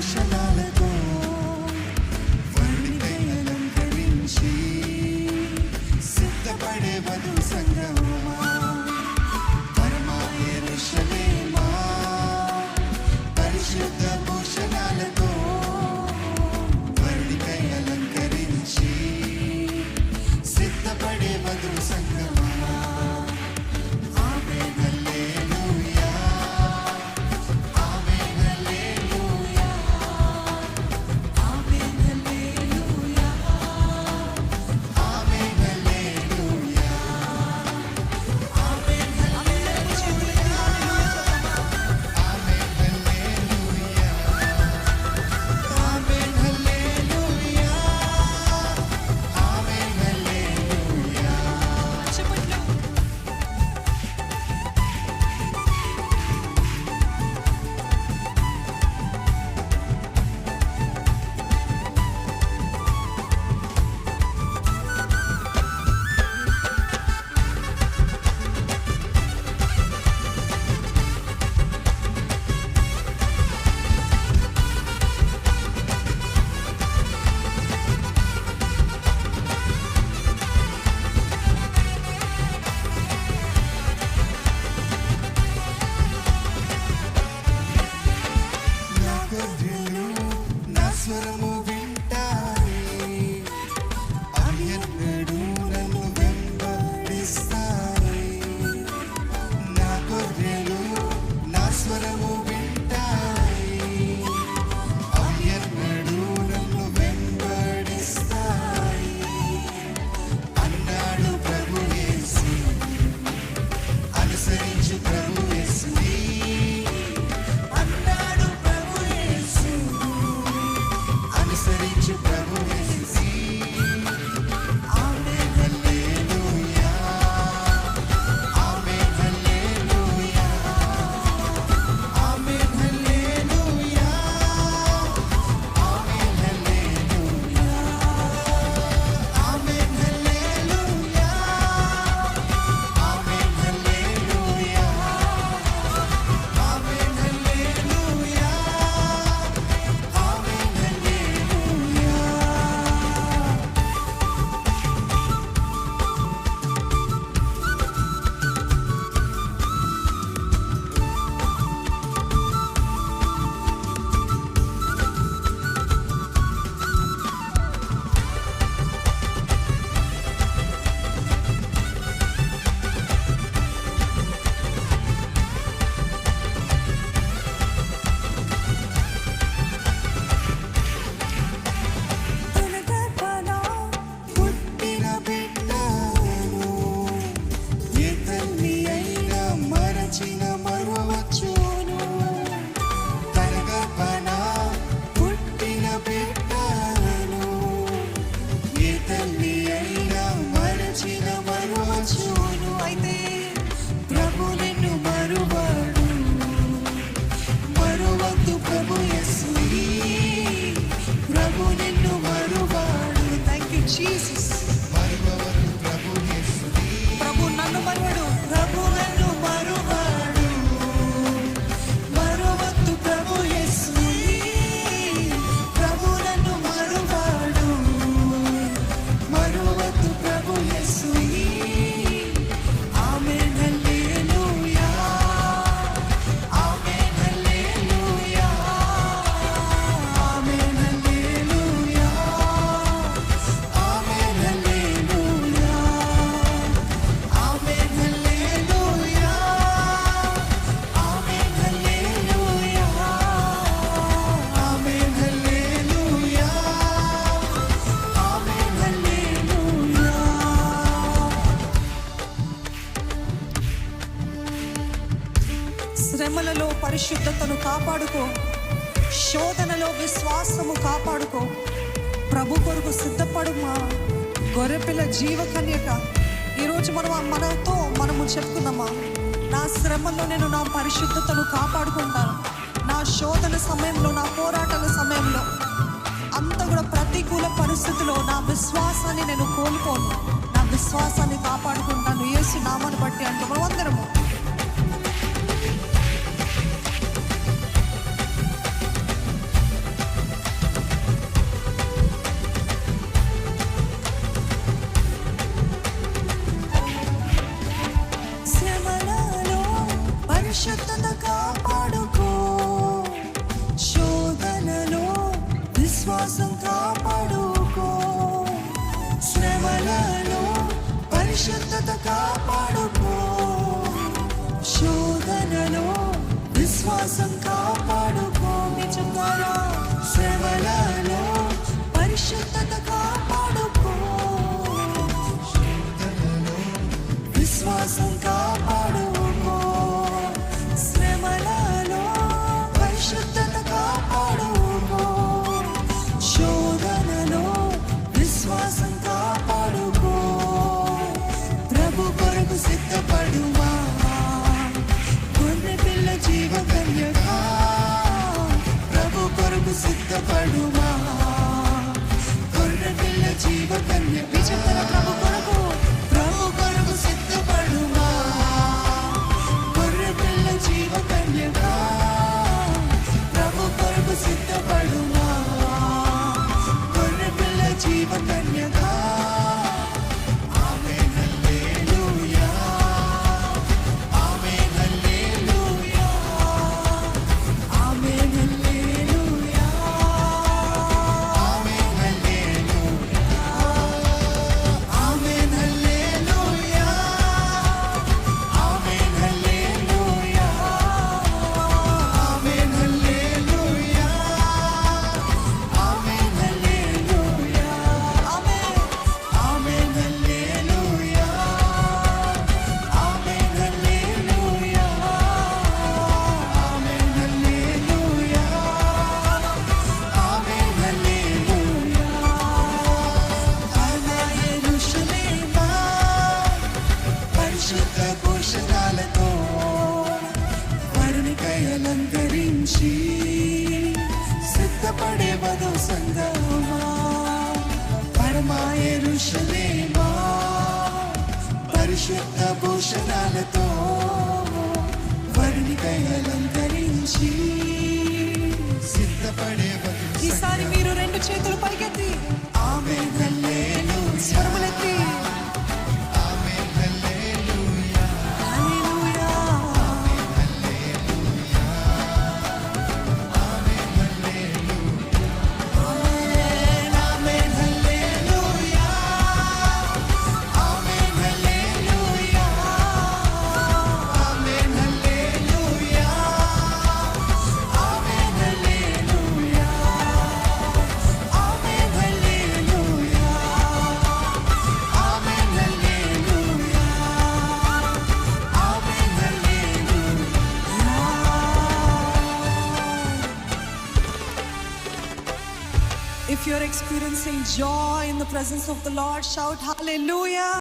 ocean. పరిశుద్ధతను కాపాడుకో. శోధనలో విశ్వాసము కాపాడుకో. ప్రభు కొరకు సిద్ధపడుమా. గొర్రెపిల్ల జీవకన్యక. ఈరోజు మనం మనతో మనము చెప్తున్నామా నా శ్రమలో నేను నా పరిశుద్ధతను కాపాడుకుంటాను నా శోధన సమయంలో నా పోరాటాల సమయంలో అంత కూడా ప్రతికూల పరిస్థితిలో నా విశ్వాసాన్ని నేను కోల్పోను. నా విశ్వాసాన్ని కాపాడుకుంటాను. ఏసు నామను బట్టి అంటే మనం అందరము. పరిశుద్ధత కాపాడుకో. శోధనలో విశ్వాసం కాపాడుకో. శ్రమలలో పరిశుద్ధత కాపాడుకో. శోధనలో విశ్వాసం కాపాడుకో. నిజంగా శ్రమలలో పరిశుద్ధత కాపాడు అలంకరించి సిద్ధపడే వదో సంగమా పరమాయరుషలేమా పరిశుద్ధ భూషణాలతో వర్ణికై అలంకరించి సిద్ధపడే ఈసారి మీరు రెండు చేతులు పైకెత్తి experiencing joy in the presence of the Lord, shout hallelujah.